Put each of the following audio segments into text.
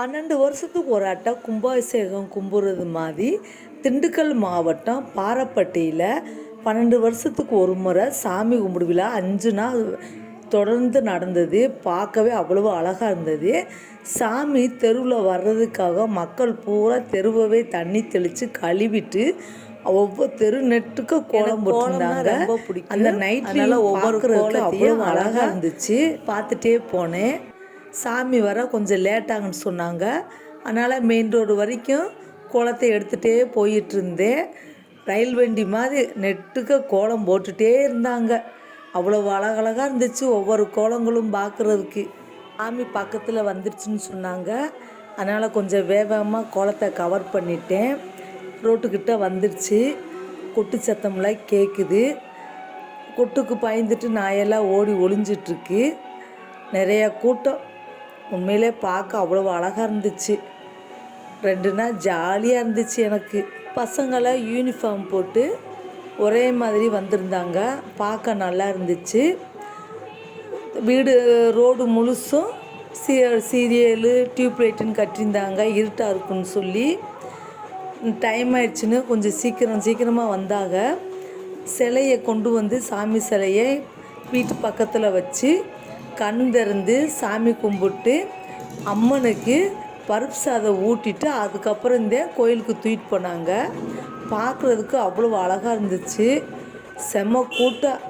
பன்னெண்டு வருஷத்துக்கு ஒரு அட்டை கும்பாபிஷேகம் கும்பிட்றது மாதிரி திண்டுக்கல் மாவட்டம் பாரப்பட்டியில் பன்னெண்டு வருஷத்துக்கு ஒரு முறை சாமி கும்பிடு விழா அஞ்சு நாள் தொடர்ந்து நடந்தது. பார்க்கவே அவ்வளவு அழகாக இருந்தது. சாமி தெருவில் வர்றதுக்காக மக்கள் பூரா தெருவவே தண்ணி தெளித்து கழுவிட்டு ஒவ்வொரு தெரு நெட்டுக்கு கோலம் போட்டிருந்தாங்க. அந்த நைட்ல ஒவ்வொரு கோலத்தையும் அழகாக இருந்துச்சு. பார்த்துட்டே போனேன். சாமி வர கொஞ்சம் லேட்டாங்கன்னு சொன்னாங்க. அதனால் மெயின் ரோடு வரைக்கும் கோலத்தை எடுத்துகிட்டே போயிட்டு இருந்தேன் ரயில் வண்டி மாதிரி நெட்டுக்க கோலம் போட்டுகிட்டே இருந்தாங்க. அவ்வளோ அழகழகாக இருந்துச்சு ஒவ்வொரு கோலங்களும் பார்க்குறதுக்கு சாமி பக்கத்தில் வந்துருச்சுன்னு சொன்னாங்க. அதனால் கொஞ்சம் வேகமாக கோலத்தை கவர் பண்ணிட்டேன். ரோட்டுக்கிட்ட வந்துருச்சு. கொட்டு சத்தம்லாம் கேட்குது கொட்டுக்கு பயந்துட்டு நாயெல்லாம் ஓடி ஒளிஞ்சிட்ருக்கு நிறைய கூட்டம். உண்மையிலே பார்க்க அவ்வளோ அழகாக இருந்துச்சு. ரெண்டுனா ஜாலியாக இருந்துச்சு எனக்கு. பசங்களை யூனிஃபார்ம் போட்டு ஒரே மாதிரி வந்திருந்தாங்க. பார்க்க நல்லா இருந்துச்சு. வீடு ரோடு முழுசும் சீ சீரியலு டியூப் லைட்டுன்னு கட்டியிருந்தாங்க. இருட்டாக இருக்குன்னு சொல்லி. டைம் ஆயிடுச்சுன்னு கொஞ்சம் சீக்கிரம் சீக்கிரமாக வந்தாங்க. சிலையை கொண்டு வந்து சாமி சிலையை வீட்டு பக்கத்தில் வச்சு கண் திறந்து சாமி கும்பிட்டு அம்மனுக்கு பருப்பு சாதம் ஊட்டிட்டு அதுக்கப்புறம் இந்த கோயிலுக்கு தூக்கிட்டு போனாங்க. பார்க்குறதுக்கு அவ்வளோ அழகாக இருந்துச்சு. செம்ம கூட்டம்.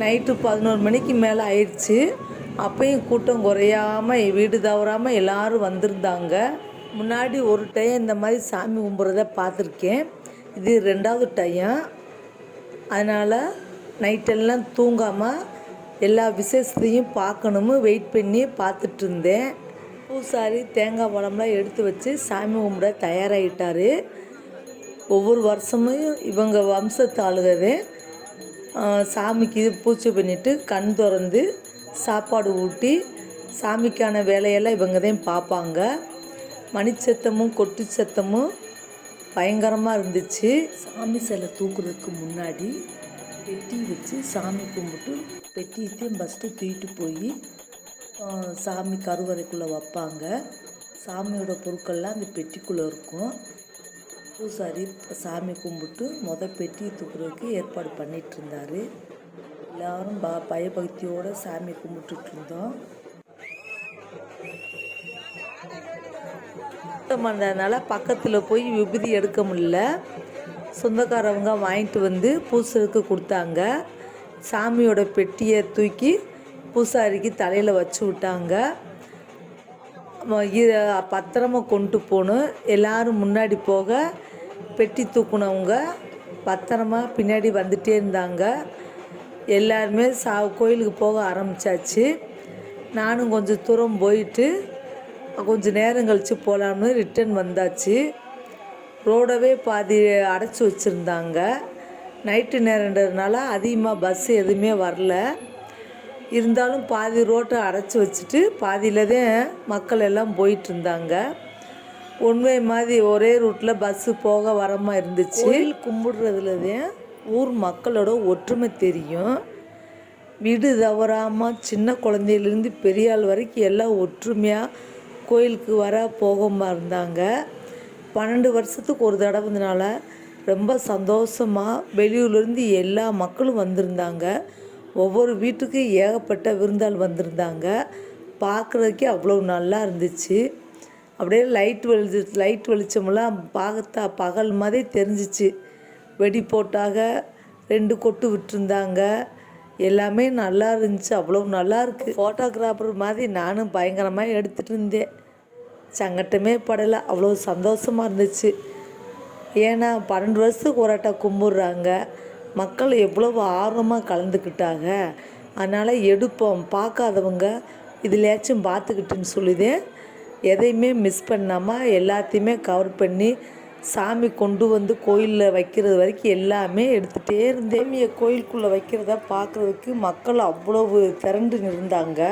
நைட்டு பதினோரு மணிக்கு மேலே ஆயிடுச்சு. அப்பயும் கூட்டம் குறையாமல் வீடு தவறாமல் எல்லோரும் வந்திருந்தாங்க. முன்னாடி ஒரு டைம் இந்த மாதிரி சாமி கும்பிட்றத பார்த்துருக்கேன். இது ரெண்டாவது டைம். அதனால் நைட்டெல்லாம் தூங்காமல் எல்லா விசேஷத்தையும் பார்க்கணுமு வெயிட் பண்ணி பார்த்துட்டு இருந்தேன் பூசாரி தேங்காய் பழம்லாம் எடுத்து வச்சு சாமி கும்பிட தயாராகிட்டார் ஒவ்வொரு வருஷமும் இவங்க வம்சத்து ஆளுகவே சாமிக்கு பூஜை பண்ணிவிட்டு கண் திறந்து சாப்பாடு ஊட்டி சாமிக்கான வேலையெல்லாம் இவங்க தான் பார்ப்பாங்க. மணிச்சத்தமும் கொட்டு சத்தமும் பயங்கரமாக இருந்துச்சு. சாமி சிலை தூக்குறதுக்கு முன்னாடி பெட்டி வச்சு சாமி கும்பிட்டு பெட்டியத்தையும் ஃபஸ்ட்டு தூக்கிட்டு போய் சாமி கருவறைக்குள்ளே வைப்பாங்க. சாமியோட பொருட்கள்லாம் அந்த பெட்டிக்குள்ளே இருக்கும். பூசாரி சாமி கும்பிட்டு மொதல் பெட்டியை தூக்குறதுக்கு ஏற்பாடு பண்ணிகிட்டு இருந்தார். எல்லாரும் ப பயபக்தியோடு சாமி கும்பிட்டுட்டு இருந்தோம். சுத்தம் பண்ணுறதுனால பக்கத்தில் போய் விபூதி எடுக்க முடியல. சொந்தக்காரவங்க வாங்கிட்டு வந்து பூசருக்கு கொடுத்தாங்க. சாமியோட பெட்டியை தூக்கி பூசாரிக்கு தலையில் வச்சு விட்டாங்க. பத்திரமா கொண்டு போகணும் எல்லோரும் முன்னாடி போக பெட்டி தூக்குனவங்க பத்திரமா பின்னாடி வந்துகிட்டே இருந்தாங்க. எல்லாருமே சா கோயிலுக்கு போக ஆரம்பித்தாச்சு நானும் கொஞ்சம் தூரம் போயிட்டு கொஞ்சம் நேரம் கழித்து போகலான்னு ரிட்டன் வந்தாச்சு. ரோடவே பாதி அடைச்சி வச்சுருந்தாங்க. நைட்டு நேரன்றதுனால அதிகமாக பஸ் எதுவுமே வரல. இருந்தாலும் பாதி ரோட்டை அடைச்சி வச்சுட்டு பாதியில் தான் மக்கள் எல்லாம் போயிட்டு இருந்தாங்க. ஒன்வே மாதிரி ஒரே ரூட்டில் பஸ்ஸு போக வரமாக இருந்துச்சு. கோயில் கும்பிடுறதுல தான் ஊர் மக்களோட ஒற்றுமை தெரியும். வீடு தவறாமல் சின்ன குழந்தையிலேருந்து பெரியாள் வரைக்கும் எல்லாம் ஒற்றுமையாக கோயிலுக்கு வர போகாமல் இருந்தாங்க. பன்னெண்டு வருஷத்துக்கு ஒரு தடவைனால ரொம்ப சந்தோஷமாக வெளியூர்லேருந்து எல்லா மக்களும் வந்திருந்தாங்க. ஒவ்வொரு வீட்டுக்கும் ஏகப்பட்ட விருந்தாள் வந்திருந்தாங்க. பார்க்குறதுக்கே அவ்வளோ நல்லா இருந்துச்சு. அப்படியே லைட் வெளிச்சு லைட் வெளிச்சமெல்லாம் பார்த்தா பகல் மாதிரி தெரிஞ்சிச்சு. வெடி போட்டாக ரெண்டு கொட்டு விட்டுருந்தாங்க. எல்லாமே நல்லா இருந்துச்சு. அவ்வளோ நல்லா இருக்குது ஃபோட்டோகிராஃபர் மாதிரி நானும் பயங்கரமாக எடுத்துகிட்டு இருந்தேன். சங்கட்டமே படலை. அவ்வளோ சந்தோஷமாக இருந்துச்சு. ஏன்னா பன்னெண்டு வருஷத்துக்கு ஒராட்டா கும்பிட்றாங்க. மக்கள் எவ்வளவு ஆர்வமாக கலந்துக்கிட்டாங்க. அதனால் எடுப்போம். பார்க்காதவங்க இதுலையாச்சும் பார்த்துக்கிட்டுன்னு சொல்லிதேன் எதையுமே மிஸ் பண்ணாமல் எல்லாத்தையுமே கவர் பண்ணி சாமி கொண்டு வந்து கோயிலில் வைக்கிறது வரைக்கும் எல்லாமே எடுத்துகிட்டே இருந்தேன். கோயிலுக்குள்ளே வைக்கிறத பார்க்குறதுக்கு மக்கள் அவ்வளவு திரண்டு இருந்தாங்க.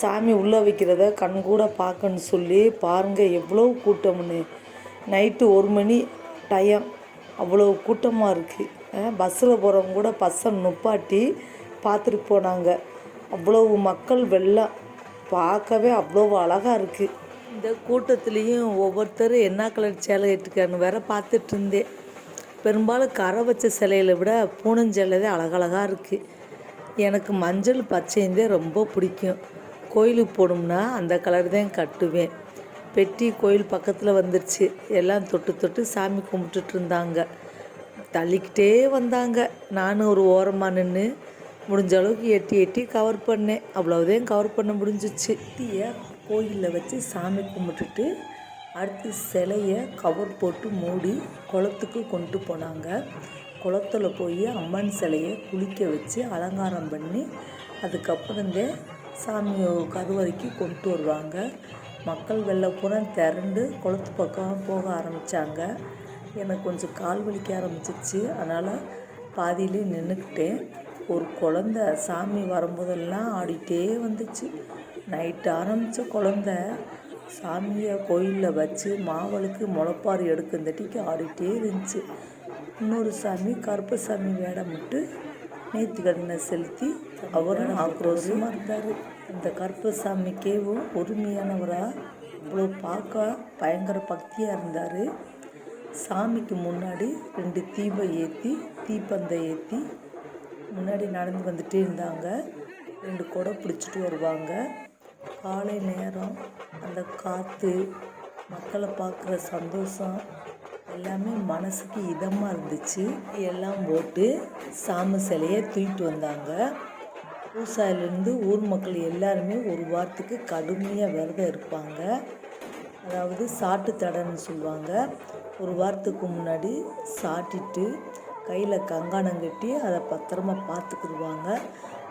சாமி உள்ளே வைக்கிறத கண்கூட பார்க்கணுன்னு சொல்லி பாருங்கள் எவ்வளோ கூட்டம்னு. நைட்டு ஒரு மணி டயம் அவ்வளோ கூட்டமாக இருக்குது பஸ்ஸில் போகிறவங்க கூட பஸ்ஸை நுப்பாட்டி பார்த்துட்டு போனாங்க. அவ்வளவு மக்கள் வெள்ளம். பார்க்கவே அவ்வளோ அழகாக இருக்குது இந்த கூட்டத்துலேயும் ஒவ்வொருத்தரும் என்ன கலர் சேலை இட்டுக்கான்னு வேற பார்த்துட்டு இருந்தேன். பெரும்பாலும் கரை வச்ச சிலையில விட பூனஞ்சேலை தான் அழகழகாக இருக்குது எனக்கு மஞ்சள் பச்சைந்தே ரொம்ப பிடிக்கும். கோயிலுக்கு போனோம்னா அந்த கலர் தான் கட்டுவேன். பெட்டி கோயில் பக்கத்தில் வந்துருச்சு. எல்லாம் தொட்டு தொட்டு சாமி கும்பிட்டுட்டு இருந்தாங்க. தள்ளிக்கிட்டே வந்தாங்க. நானும் ஒரு ஓரமாக நின்று முடிஞ்ச அளவுக்கு எட்டி எட்டி கவர் பண்ணேன். அவ்வளோதான் கவர் பண்ண முடிஞ்சிச்சு. தீயை கோயிலில் வச்சு சாமி கும்பிட்டுட்டு அடுத்து சிலையை கவர் போட்டு மூடி குளத்துக்கு கொண்டு போனாங்க. குளத்துல போய் அம்மன் சிலையை குளிக்க வச்சு அலங்காரம் பண்ணி அதுக்கப்புறந்தே சாமியை கருவறைக்கு கொண்டு வருவாங்க. மக்கள் வெள்ளப்புறம் திரண்டு குளத்து பக்கம் போக ஆரம்பித்தாங்க எனக்கு கொஞ்சம் கால் வலிக்க ஆரம்பிச்சிச்சு. அதனால் பாதியிலே நின்றுக்கிட்டேன் ஒரு குழந்த சாமி வரும்போதெல்லாம் ஆடிட்டே வந்துச்சு. நைட்டு ஆரம்பித்த குழந்த சாமியை கோயிலில் வச்சு மாவளுக்கு முளைப்பாரி எடுக்கந்தட்டிக்கு ஆடிட்டே இருந்துச்சு. இன்னொரு சாமி கருப்பசாமி வேடமிட்டு கடனை செலுத்தி அவரும் ஆக்ரோஷமாக இருந்தார் இந்த கருப்பசாமிக்கேவும் பொறுமையானவராக இவ்வளோ பார்க்க பயங்கர பக்தியாக இருந்தார். சாமிக்கு முன்னாடி ரெண்டு தீபம் ஏற்றி தீப்பந்தை ஏற்றி முன்னாடி நடந்து வந்துட்டே இருந்தாங்க. ரெண்டு குடம் பிடிச்சிட்டு வருவாங்க. காலை நேரம் அந்த காற்று மக்களை பார்க்குற சந்தோஷம் எல்லாமே மனசுக்கு இதமாக இருந்துச்சு. எல்லாம் போட்டு சாமி சிலையை தூக்கிட்டு வந்தாங்க. பூசாயிலேருந்து ஊர் மக்கள் எல்லாருமே ஒரு வாரத்துக்கு கடுமையாக விரதம் இருப்பாங்க. அதாவது சாட்டு தடன்னு சொல்லுவாங்க. ஒரு வாரத்துக்கு முன்னாடி சாட்டிட்டு கையில் கங்காணம் கட்டி அதை பத்திரமா பார்த்துக்கிடுவாங்க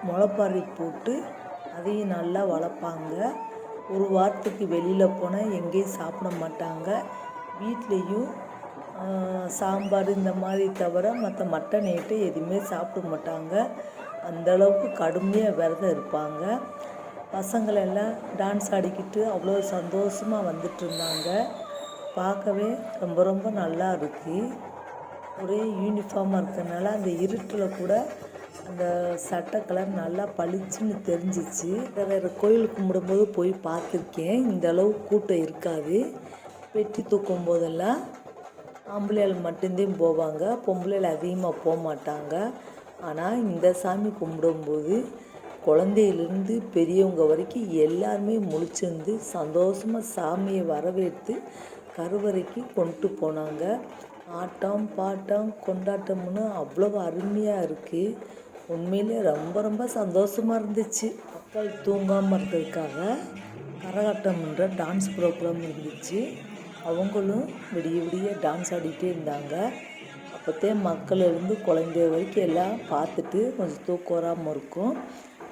முளைப்பாரி போட்டு அதையும் நல்லா வளர்ப்பாங்க. ஒரு வாரத்துக்கு வெளியில் போனால் எங்கேயும் சாப்பிட மாட்டாங்க. வீட்லேயும் சாம்பார் இந்த மாதிரி தவிர மற்ற மட்டன் ஐட்டம் எதுவுமே சாப்பிட மாட்டாங்க. அந்தளவுக்கு கடுமையாக விரதம் இருப்பாங்க. பசங்களெல்லாம் டான்ஸ் ஆடிக்கிட்டு அவ்வளோ சந்தோஷமாக வந்துட்டு இருந்தாங்க. பார்க்கவே ரொம்ப ரொம்ப நல்லா இருக்குது ஒரே யூனிஃபார்மாக இருக்கிறதுனால அந்த இருட்டில் கூட அந்த சட்டை கலர் நல்லா பளிச்சுன்னு தெரிஞ்சிச்சு. வேறு வேறு கோயில் கும்பிடும்போது போய் பார்த்துருக்கேன். இந்த அளவு கூட்டம் இருக்காது. வெட்டி தூக்கும் போதெல்லாம் ஆம்பளையால் மட்டும்தான் போவாங்க. பொம்பளையால் அதிகமாக போக மாட்டாங்க ஆனால் இந்த சாமி கும்பிடும்போது குழந்தையிலேருந்து பெரியவங்க வரைக்கும் எல்லாருமே முழிச்சிருந்து சந்தோஷமாக சாமியை வரவேற்று கருவறைக்கு கொண்டு போனாங்க. ஆட்டம் பாட்டம் கொண்டாட்டம்னு அவ்வளோ அருமையாக இருக்குது உண்மையிலே ரொம்ப ரொம்ப சந்தோஷமாக இருந்துச்சு. மக்கள் தூங்காமல் இருந்ததுக்காக கரகாட்டம்ன்ற டான்ஸ் ப்ரோக்ராம் இருந்துச்சு. அவங்களும் விடிய விடிய டான்ஸ் ஆடிட்டே இருந்தாங்க. அப்போத்தே மக்கள் இருந்து குழந்தை வரைக்கும் எல்லாம் பார்த்துட்டு கொஞ்சம் தூக்கம் வராமல் இருக்கும்.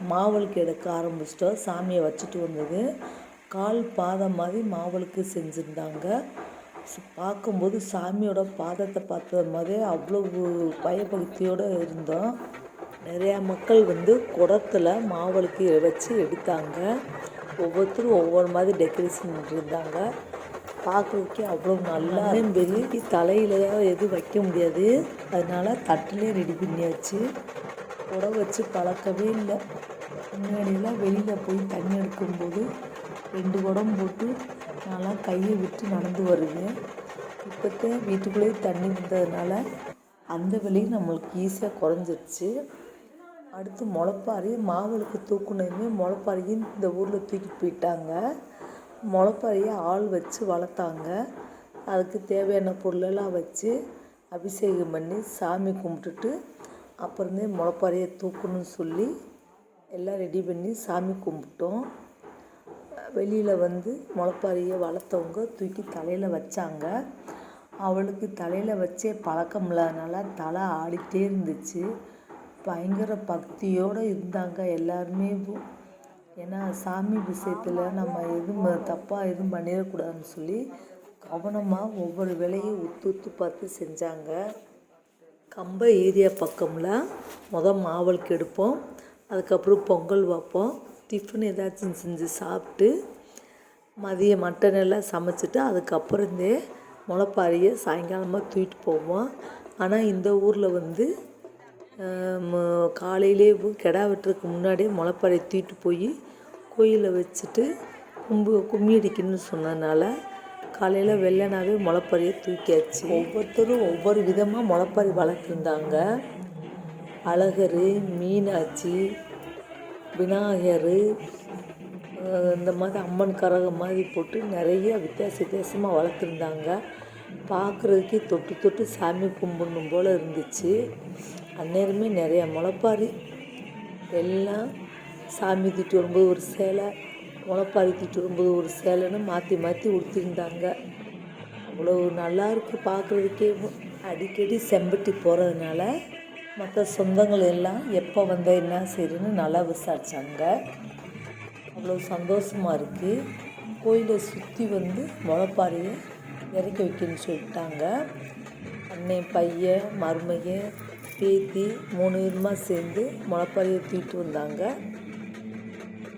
மாவளுக்கு எடுக்க ஆரம்பிச்சிட்டோம். சாமியை வச்சுட்டு வந்தது. கால் பாதம் மாதிரி மாவளுக்கு செஞ்சுருந்தாங்க. பார்க்கும்போது சாமியோட பாதத்தை பார்த்தது மாதிரி அவ்வளவு பயபக்தியோடு இருந்தோம். நிறையா மக்கள் வந்து குடத்தில் மாவளுக்கு வச்சு எடுத்தாங்க. ஒவ்வொருத்தரும் ஒவ்வொரு மாதிரி டெக்கரேஷன் இருந்தாங்க. பார்க்குறதுக்கே அவ்வளோ நல்லா பெரிய தலையில் எதுவும் வைக்க முடியாது. அதனால தட்டிலே ரெடி பண்ணியாச்சு. குடம் வச்சு பழக்கவே இல்லை. முன்னாடியெல்லாம் வெளியில் போய் தண்ணி எடுக்கும்போது ரெண்டு குடம் போட்டு நான்லாம் கையை விட்டு நடந்து வருவேன் இப்போத்தே வீட்டுக்குள்ளேயே தண்ணி வந்ததுனால அந்த வழியும் நம்மளுக்கு ஈஸியாக குறைஞ்சிருச்சு. அடுத்து முளைப்பாரி மாவளுக்கு தூக்குனதுமே முளைப்பாரியும் இந்த ஊரில் தூக்கிட்டு போயிட்டாங்க. முளைப்பாரியை ஆள் வச்சு வளர்த்தாங்க. அதுக்கு தேவையான பொருளெல்லாம் வச்சு அபிஷேகம் பண்ணி சாமி கும்பிட்டுட்டு அப்புறமே முளைப்பாரியை தூக்கணும்னு சொல்லி எல்லாம் ரெடி பண்ணி சாமி கும்பிட்டோம். வெளியில் வந்து முளைப்பாரியை வளர்த்தவங்க தூக்கி தலையில் வச்சாங்க. அவளுக்கு தலையில் வச்சே பழக்கம் இல்லாதனால தலை ஆடிட்டே இருந்துச்சு. பயங்கர பக்தியோடு இருந்தாங்க எல்லாருமே. ஏன்னா சாமி விஷயத்தில் நம்ம எதுவும் தப்பாக எதுவும் பண்ணிடக்கூடாதுன்னு சொல்லி கவனமாக ஒவ்வொரு வேலையும் உத்து உத்து பார்த்து செஞ்சாங்க. கம்ப ஏரியா பக்கமில் மொதல் மாவலுக்கு எடுப்போம் அதுக்கப்புறம் பொங்கல் வைப்போம். டிஃபன் ஏதாச்சும் செஞ்சு சாப்பிட்டு மதிய மட்டன் எல்லாம் சமைச்சிட்டு அதுக்கப்புறந்தே முளைப்பாரியை சாயங்காலமாக தூக்கிட்டு போவோம். ஆனால் இந்த ஊரில் வந்து காலையிலே கிடா வெட்டுறதுக்கு முன்னாடியே முளைப்பாரியை தூக்கிட்டு போய் கோயிலில் வச்சுட்டு கும்பு கும்மி அடிக்கணும்னு சொன்னதுனால காலையில் வெள்ளனாவே முளைப்பாறையை தூக்கியாச்சு. ஒவ்வொருத்தரும் ஒவ்வொரு விதமாக முளைப்பாறை வளர்த்துருந்தாங்க. அழகர் மீனாட்சி விநாயகர் இந்த மாதிரி அம்மன் கரகம் மாதிரி போட்டு நிறைய வித்தியாச வித்தியாசமாக வளர்த்துருந்தாங்க. பார்க்குறதுக்கே தொட்டு தொட்டு சாமி கும்பிடணும் போல் இருந்துச்சு. அந்நேரமே நிறைய முளைப்பாரி. எல்லாம் சாமி தூக்கிட்டு வரும்போது ஒரு சேலை முளைப்பாரி தூக்கிட்டு வரும்போது ஒரு சேலைன்னு மாற்றி மாற்றி உடுத்திருந்தாங்க. அவ்வளோ நல்லாயிருக்கு பார்க்குறதுக்கே. அடிக்கடி செம்பட்டி போகிறதுனால மற்ற சொந்தங்கள் எல்லாம் எப்போ வந்த என்ன செய்யுதுன்னு நல்லா விசாரித்தாங்க அவ்வளோ சந்தோஷமாக இருக்குது கோயிலை சுற்றி வந்து முளைப்பாரியை இறக்கி வைக்கணும்னு சொல்லிட்டாங்க. அண்ணன் பையன் மருமையை பேத்தி மூணு விதமாக சேர்ந்து முளைப்பாரியை தூக்கிட்டு வந்தாங்க.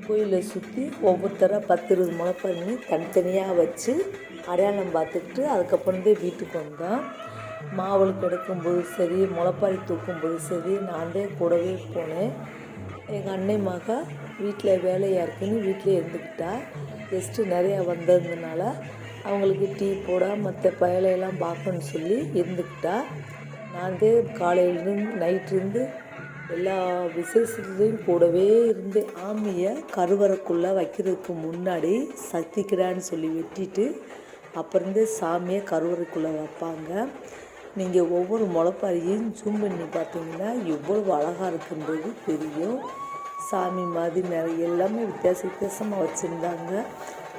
கோயிலை சுற்றி ஒவ்வொருத்தராக பத்து இருபது முளைப்பாரின்னு தனித்தனியாக வச்சு அடையாளம் பார்த்துக்கிட்டு அதுக்கப்புறம் தான் வீட்டுக்கு வந்தோம். மாவளுக்கு எடுக்கும்போது சரி முளைப்பாரி தூக்கும்போது சரி நான் தான் கூடவே போனேன். எங்கள் அன்னை மக வீட்டில் வேலையாக இருக்குன்னு வீட்டிலே இருந்துக்கிட்டா. கெஸ்ட்டு நிறையா வந்ததுனால அவங்களுக்கு டீ போட மற்ற பயலையெல்லாம் பார்க்கணும்னு சொல்லி இருந்துக்கிட்டா. நான் தான் காலையிலேருந்து நைட்லேருந்து எல்லா விசேஷத்துலேயும் கூடவே இருந்து ஆமியை கருவறைக்குள்ளே வைக்கிறதுக்கு முன்னாடி சக்திக்கிறான்னு சொல்லி வெட்டிட்டு அப்புறந்து சாமியை கருவறைக்குள்ளே வைப்பாங்க. நீங்கள் ஒவ்வொரு முளைப்பாரியும் ஜூம் பண்ணி பார்த்தீங்கன்னா எவ்வளவு அழகாக இருக்குன்றது தெரியும். சாமி மாதிரி நிறைய எல்லாமே வித்தியாச வித்தியாசமாக வச்சுருந்தாங்க.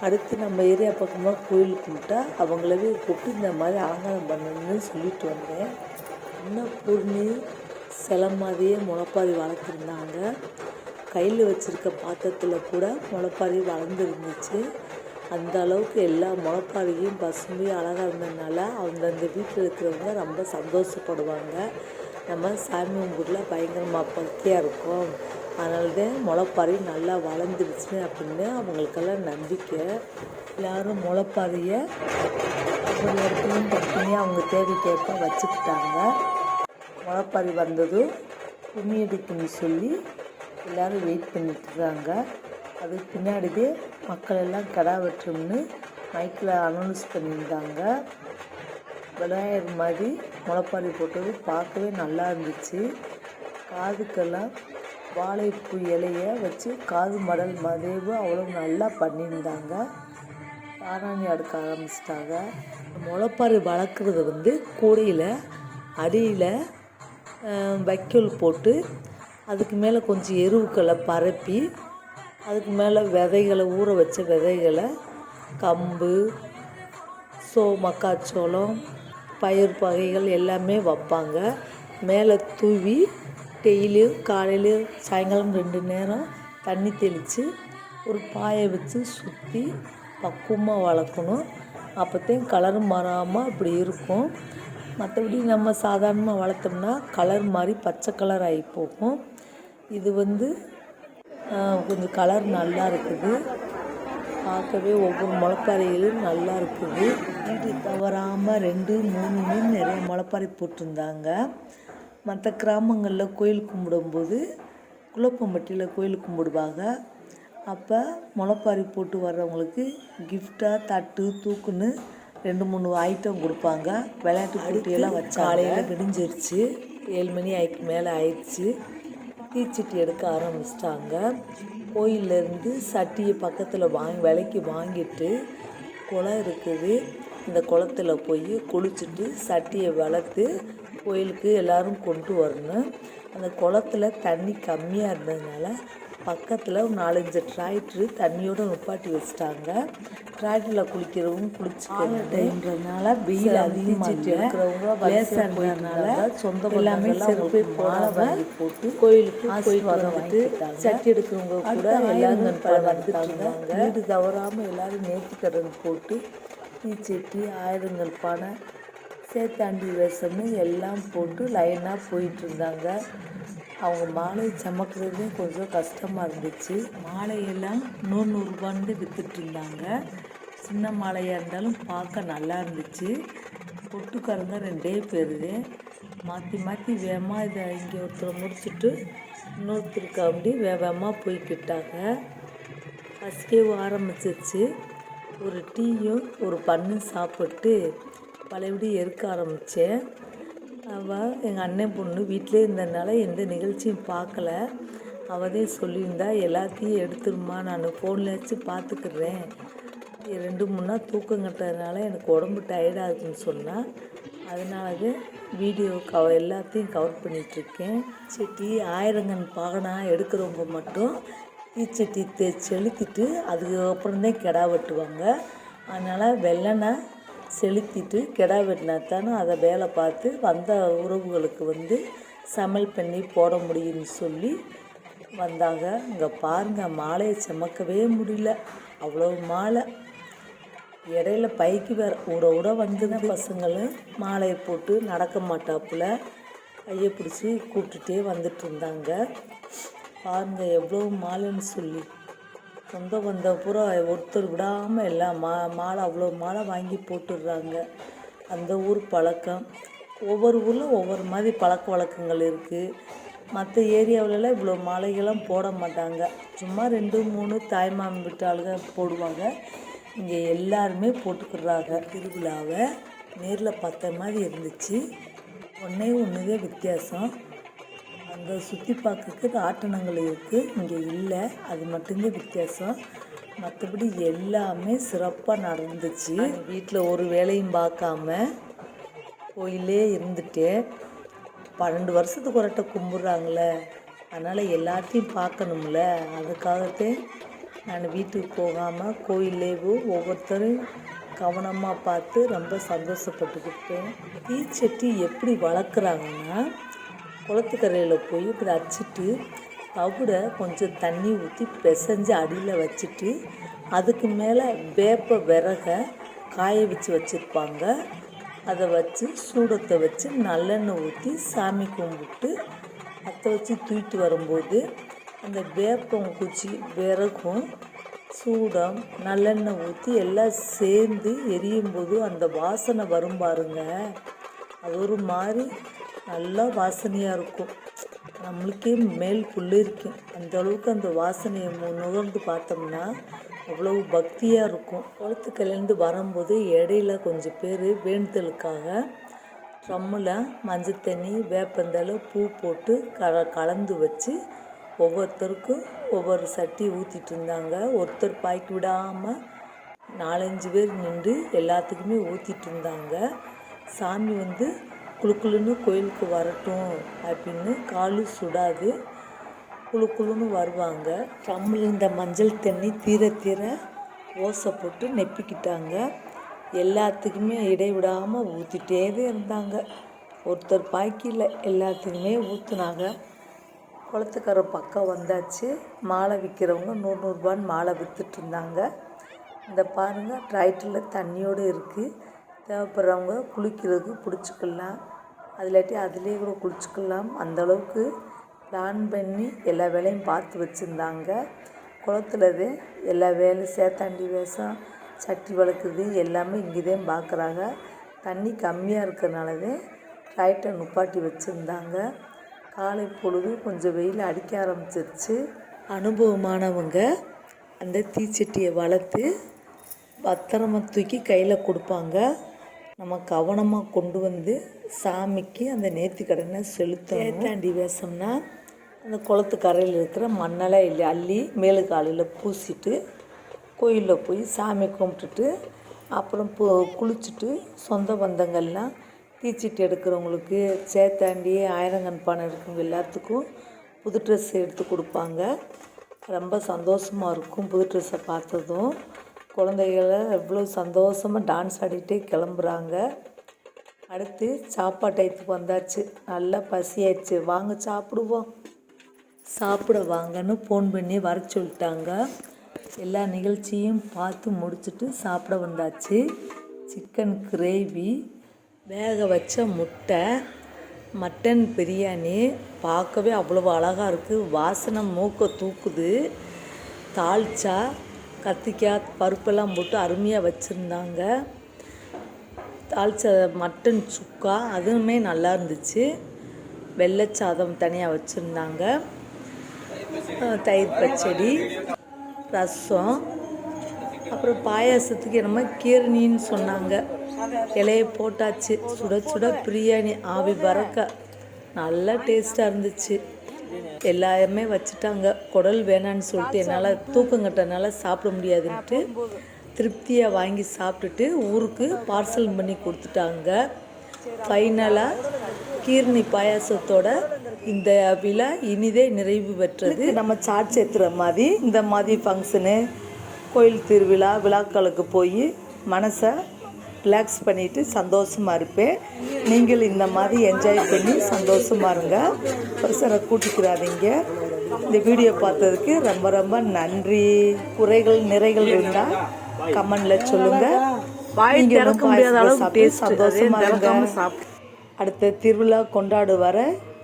அடுத்து நம்ம ஏரியா பக்கமாக கோயில் கும்பிட்டா அவங்களவே கூப்பிட்டு இந்த மாதிரி அலங்காரம் பண்ணணும்னு சொல்லிட்டு வந்தேன். இன்னும் பூர்ணி சில மாதிரியே முளைப்பாரி வளர்த்துருந்தாங்க. கையில் வச்சுருக்க பாத்திரத்தில் கூட முளைப்பாரி வளர்ந்துருந்துச்சு. அந்த அளவுக்கு எல்லா முளைப்பாரியும் பசுமையும் அழகாக இருந்ததுனால அந்தந்த வீட்டில் இருக்கிறவங்க ரொம்ப சந்தோஷப்படுவாங்க. நம்ம சாமி கும்பிட்டுல பயங்கரமாக பக்தியாக இருக்கும். அதனால தான் முளைப்பாரி நல்லா வளர்ந்துருச்சு அப்படின்னு அவங்களுக்கெல்லாம் நம்பிக்கை. எல்லோரும் முளைப்பாரியை ஒரு இடத்துலையும் தனியாக அவங்க தேவைக்கேற்ப வச்சுக்கிட்டாங்க. முளைப்பாரி வந்ததும் கும்மி அடிக்குன்னு சொல்லி எல்லோரும் வெயிட் பண்ணிட்டுருக்காங்க அதுக்கு பின்னாடியே மக்கள் எல்லாம் கடா வெட்டும்னு மைக்கில் அனௌன்ஸ் பண்ணியிருந்தாங்க. விநாயகர் மாதிரி முளைப்பாரி போட்டது பார்க்கவே நல்லா இருந்துச்சு. காதுக்கெல்லாம் வாழைப்பூ இலைய வச்சு காது மடல் மதேவு அவ்வளோ நல்லா பண்ணியிருந்தாங்க. தாராணி அடுக்க ஆரம்பிச்சிட்டாங்க. முளைப்பாறை வளர்க்குறது வந்து கூடையில் அடியில் வைக்கோல் போட்டு அதுக்கு மேலே கொஞ்சம் எருவுக்களை பரப்பி அதுக்கு மேலே விதைகளை ஊற வச்ச விதைகளை கம்பு சோ மக்காச்சோளம் பயிர் வகைகள் எல்லாமே வைப்பாங்க. மேலே தூவி டெய்லியும் காலையிலையும் சாயங்காலம் ரெண்டு நேரம் தண்ணி தெளித்து ஒரு பாயை வச்சு சுற்றி பக்குவமாக வளர்க்கணும். அப்போத்தையும் கலர் மாறாமல் அப்படி இருக்கும். மற்றபடி நம்ம சாதாரணமாக வளர்த்தோம்னா கலர் மாறி பச்சை கலர் ஆகி போகும். இது வந்து கொஞ்சம் கலர் நல்லா இருக்குது. பார்க்கவே ஒவ்வொரு முளைப்பாறைகளும் நல்லா இருக்குது. வீட்டுக்கு தவறாமல் ரெண்டு மூணு மீன் நிறைய முளைப்பாறை போட்டிருந்தாங்க. மற்ற கிராமங்களில் கோயில் கும்பிடும்போது குழப்பம்பட்டியில் கோயில் கும்பிடுவாங்க. அப்போ முளைப்பாரி போட்டு வர்றவங்களுக்கு கிஃப்டாக தட்டு தூக்குன்னு ரெண்டு மூணு ஐட்டம் கொடுப்பாங்க. விளையாட்டு போட்டியெல்லாம் வச்சு காலையில் விடிஞ்சிருச்சு. ஏழு மணி ஆயிக்கு மேலே ஆயிடுச்சு. தீச்சட்டி எடுக்க ஆரம்பிச்சிட்டாங்க. கோயிலேருந்து சட்டியை பக்கத்தில் வாங்கி விலைக்கு வாங்கிட்டு குளம் இருக்குது. இந்த குளத்துல போய் குளிச்சுட்டு சட்டியை வளர்த்து கோயிலுக்கு எல்லாரும் கொண்டு வரணும். அந்த குளத்துல தண்ணி கம்மியாக இருந்ததுனால பக்கத்தில் ஒரு நாலஞ்சு டிராக்டரு தண்ணியோடு நிப்பாட்டி வச்சுட்டாங்க. டிராக்டரில் குளிக்கிறவங்க குளிச்சுக்கிறதுனால வெயில் அதிகமாக சொந்த எல்லாமே செருப்பு போடாமல் போட்டு கோயிலுக்கு போயிட்டு வந்துட்டு சட்டி எடுக்கிறவங்க கூட எல்லாரும் வந்துட்டாங்க வீடு தவறாமல் எல்லாரும் நேர்த்திக்கடன் போட்டு தீச்சட்டி ஆயிரங்கள் பானை சேத்தாண்டி வேஷம்னு எல்லாம் போட்டு லைனாக போயிட்டு இருந்தாங்க அவங்க மாலை சமக்கிறதே கொஞ்சம் கஷ்டமாக இருந்துச்சு. மாலையெல்லாம் நூறு நூறுரூபான்னு விற்றுட்டு இருந்தாங்க சின்ன மாலையாக இருந்தாலும் பார்க்க நல்லா இருந்துச்சு. பொட்டுக்காரங்க ரெண்டே பேர் மாற்றி மாற்றி வேகமாக இதை இங்கே ஒருத்தரை முடிச்சுட்டு இன்னொருத்தருக்கு அப்படி வேகமாக போய்கிட்டாங்க ஃபஸ்ட்டே ஆரம்பிச்சிருச்சு. ஒரு டீயும் ஒரு பண்ணும் சாப்பிட்டு பழையபடி எடுக்க ஆரம்பித்தேன் அவள் எங்கள் அண்ணன் பொண்ணு வீட்டிலே இருந்ததுனால எந்த நிகழ்ச்சியும் பார்க்கல அவதே சொல்லியிருந்தா எல்லாத்தையும் எடுத்துருமா நான் ஃபோனில் வச்சு பார்த்துக்கிறேன் ரெண்டு மூணு நாள் தூக்கம் கட்டுறதுனால எனக்கு உடம்பு டயர்டாக இருக்குன்னு சொன்னால் அதனால வீடியோ கவ எல்லாத்தையும் கவர் பண்ணிகிட்ருக்கேன் செட்டி ஆயிரங்கன் பாகனா எடுக்கிறவங்க மட்டும் தீச்சட்டி தே செலுத்திட்டு அதுக்கப்புறம் தான் கிடா வெட்டுவாங்க. அதனால் வெள்ளனை செலுத்திட்டு கிடா வெட்டினா தானே அதை வேலை பார்த்து வந்த உறவுகளுக்கு வந்து சமையல் பண்ணி போட முடியும்னு சொல்லி வந்தாங்க. இங்கே பாருங்கள் மாலையை சமக்கவே முடியல. அவ்வளோ மாலை. இடையில பைக்கு வேற ஊட ஊட வந்துன பசங்களும் மாலையை போட்டு நடக்க மாட்டாப்புல. கையை பிடிச்சி கூப்பிட்டுட்டே வந்துட்டு இருந்தாங்க. பாருங்க எவ்வளோ மாலைன்னு சொல்லி. சொந்த வந்த பூரா ஒருத்தர் விடாமல் எல்லாம் மா மாலை அவ்வளோ மாலை வாங்கி போட்டுடுறாங்க. அந்த ஊர் பழக்கம். ஒவ்வொரு ஊரில் ஒவ்வொரு மாதிரி பழக்க வழக்கங்கள் இருக்குது மற்ற ஏரியாவிலலாம் இவ்வளோ மாலைகள்லாம் போட மாட்டாங்க. சும்மா ரெண்டு மூணு தாய்மாமன் விட்டாளுங்க போடுவாங்க. இங்கே எல்லாருமே போட்டுக்கிறாங்க. திருவிழாவை நேரில் பார்த்த மாதிரி இருந்துச்சு. ஒன்றே ஒன்றுதே வித்தியாசம். அங்கே சுற்றி பார்க்கறதுக்கு ஆட்டணங்கள் இருக்குது இங்கே இல்லை. அது மட்டும்தான் வித்தியாசம். மற்றபடி எல்லாமே சிறப்பாக நடந்துச்சு. வீட்டில் ஒரு வேலையும் பார்க்காம கோயிலே இருந்துட்டேன் பன்னெண்டு வருஷத்துக்கு ஒரட்ட கும்பிட்றாங்களே. அதனால் எல்லாத்தையும் பார்க்கணும்ல. அதுக்காகத்தான் நான் வீட்டுக்கு போகாமல் கோயிலேவும் ஒவ்வொருத்தரும் கவனமாக பார்த்து ரொம்ப சந்தோஷப்பட்டுக்கிட்டேன். தீச்சட்டி எப்படி வளர்க்குறாங்கன்னா குளத்துக்கரையில் போய் இப்படி அடிச்சிட்டு தவிட கொஞ்சம் தண்ணி ஊற்றி பிசைஞ்சு அடியில் வச்சுட்டு அதுக்கு மேலே வேப்ப விறக காய வச்சு வச்சுருப்பாங்க. அதை வச்சு சூடத்தை வச்சு நல்லெண்ணெய் ஊற்றி சாமி கும்பிட்டு அதை வச்சு தூக்கிட்டு வரும்போது அந்த வேப்பம் குச்சி விறகும் சூடம் நல்லெண்ணெய் ஊற்றி எல்லாம் சேர்ந்து எரியும் போது அந்த வாசனை வரும் பாருங்க. அது ஒரு மாதிரி நல்லா வாசனையாக இருக்கும். நம்மளுக்கே மேல் புல்லிருக்கும் அந்த அளவுக்கு அந்த வாசனையை மு- நுகர்ந்து பார்த்தோம்னா அவ்வளவு பக்தியாக இருக்கும். குளத்துக்கல்லேருந்து வரும்போது இடையில கொஞ்சம் பேர் வேண்டுதலுக்காக ட்ரம்மில் மஞ்சள் தண்ணி வேப்பந்தழை பூ போட்டு கல கலந்து வச்சு ஒவ்வொருத்தருக்கும் ஒவ்வொரு சட்டி ஊற்றிட்டு இருந்தாங்க. ஒருத்தர் பாய்க்கு விடாமல் நாலஞ்சு பேர் நின்று எல்லாத்துக்குமே ஊற்றிட்டு இருந்தாங்க. சாமி வந்து குழுக்குழுன்னு கோயிலுக்கு வரட்டும் அப்படின்னு காலு சுடாது. குழுக்குழுன்னு வருவாங்க. ட்ரம்மில் இந்த மஞ்சள் தண்ணி தீர தீர ஓசை போட்டு நெப்பிக்கிட்டாங்க. எல்லாத்துக்குமே இடைவிடாமல் ஊற்றிட்டே இருந்தாங்க. ஒருத்தர் பாய்க்கில் எல்லாத்துக்குமே ஊற்றுனாங்க குளத்துக்கார பக்கம் வந்தாச்சு. மாலை விற்கிறவங்க நூறு நூறுரூபான்னு மாலை விற்றுட்டு இருந்தாங்க. இந்த பாருங்கள் ட்ரைட்டில் தண்ணியோடு இருக்குது தேவைப்படுறவங்க குளிக்கிறதுக்கு பிடிச்சிக்கலாம். அதில்லாட்டி அதுலேயே கூட குளிச்சுக்கலாம். அந்த அளவுக்கு பிளான் பண்ணி எல்லா வேலையும் பார்த்து வச்சுருந்தாங்க. குளத்துலது எல்லா வேலையும் சேத்தாண்டி வேஷம் சட்டி வளர்க்குறது எல்லாமே இங்கே தான் பார்க்குறாங்க தண்ணி கம்மியாக இருக்கிறனாலவே லைட்டை நுப்பாட்டி வச்சுருந்தாங்க. காலை பொழுது கொஞ்சம் வெயில் அடிக்க ஆரம்பிச்சிருச்சு. அனுபவமானவங்க அந்த தீச்சட்டியை வளர்த்து பத்திரமா தூக்கி கையில் கொடுப்பாங்க. நம்ம கவனமாக கொண்டு வந்து சாமிக்கு அந்த நேர்த்தி கடனை செலுத்தணும். ஏத்தாண்டி வேஷம்னா அந்த குளத்து கரையில் இருக்கிற மண்ணெல்லாம் இல்லை அள்ளி மேலு காலையில் பூசிட்டு கோயிலில் போய் சாமி கும்பிட்டுட்டு அப்புறம் பு குளிச்சுட்டு சொந்த பந்தங்கள்லாம் தீச்சிட்டு எடுக்கிறவங்களுக்கு சேத்தாண்டி ஆயிரங்கன் பானை இருக்கிறவங்க எல்லாத்துக்கும் புது ட்ரெஸ் எடுத்து கொடுப்பாங்க. ரொம்ப சந்தோஷமாக இருக்கும் புது ட்ரெஸ்ஸை பார்த்ததும். குழந்தைகள எவ்வளோ சந்தோஷமாக டான்ஸ் ஆடிட்டே கிளம்புறாங்க. அடுத்து சாப்பாட்டு டயத்துக்கு வந்தாச்சு. நல்லா பசியாச்சு வாங்க சாப்பிடுவோம். சாப்பிட வாங்கன்னு ஃபோன் பண்ணி வர சொல்லிட்டாங்க. எல்லா நிகழ்ச்சியும் பார்த்து முடிச்சுட்டு சாப்பிட வந்தாச்சு. சிக்கன் கிரேவி வேக வச்ச முட்டை மட்டன் பிரியாணி. பார்க்கவே அவ்வளோ அழகாக இருக்குது வாசனை மூக்கை தூக்குது. தாளிச்சா கத்திரிக்காய் பருப்பெல்லாம் போட்டு அருமையாக வச்சுருந்தாங்க. தாளிச்ச மட்டன் சுக்கா அதுவுமே நல்லா இருந்துச்சு. வெள்ளை சாதம் தனியாக வச்சுருந்தாங்க. தயிர் பச்சடி ரசம் அப்புறம் பாயாசத்துக்கு என்னமோ கீரணின்னு சொன்னாங்க. இலையை போட்டாச்சு. சுட சுட பிரியாணி ஆவி பறக்க. நல்லா டேஸ்ட்டாக இருந்துச்சு. எல்லாருமே வச்சுட்டாங்க. குடல் வேணான்னு சொல்லிட்டு என்னால் தூக்கங்கட்டனால சாப்பிட முடியாதுன்ட்டு திருப்தியாக வாங்கி சாப்பிட்டுட்டு ஊருக்கு பார்சல் பண்ணி கொடுத்துட்டாங்க. ஃபைனலாக கீர்ணி பாயாசத்தோட இந்த விழா இனிதே நிறைவு பெற்றது. நம்ம சாட் சேர்த்துற மாதிரி இந்த மாதிரி ஃபங்க்ஷனு கோயில் திருவிழா விழாக்களுக்கு போய் மனசை ரிலாக்ஸ் பண்ணிவிட்டு சந்தோஷமாக இருப்பேன். நீங்கள் இந்த மாதிரி என்ஜாய் பண்ணி சந்தோஷமாக இருங்க. பரிசரை கூட்டிக்கிறாதீங்க. இந்த வீடியோ பார்த்ததுக்கு ரொம்ப ரொம்ப நன்றி. குறைகள் நிறைகள் இருந்தால் கமெண்டில் சொல்லுங்கள் வாய் நீங்களும் திறக்க முடியாத பாயசத்தை அளவுக்கு சாப்பிட்டு taste. சந்தோஷமா அதே திறக்காம இருங்க. அடுத்த திருவிழா கொண்டாடு வர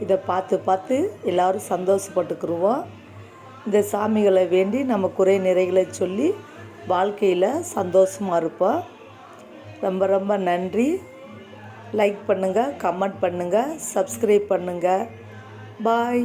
இதை பார்த்து பார்த்து எல்லாரும் சந்தோஷப்பட்டுக்குருவோம். இந்த சாமிகளை வேண்டி நம்ம குறை நிறைகளை சொல்லி வாழ்க்கையில் சந்தோஷமாக இருப்போம். ரொம்ப ரொம்ப நன்றி. லைக் பண்ணுங்கள் கமெண்ட் பண்ணுங்கள் சப்ஸ்கிரைப் பண்ணுங்கள் பாய்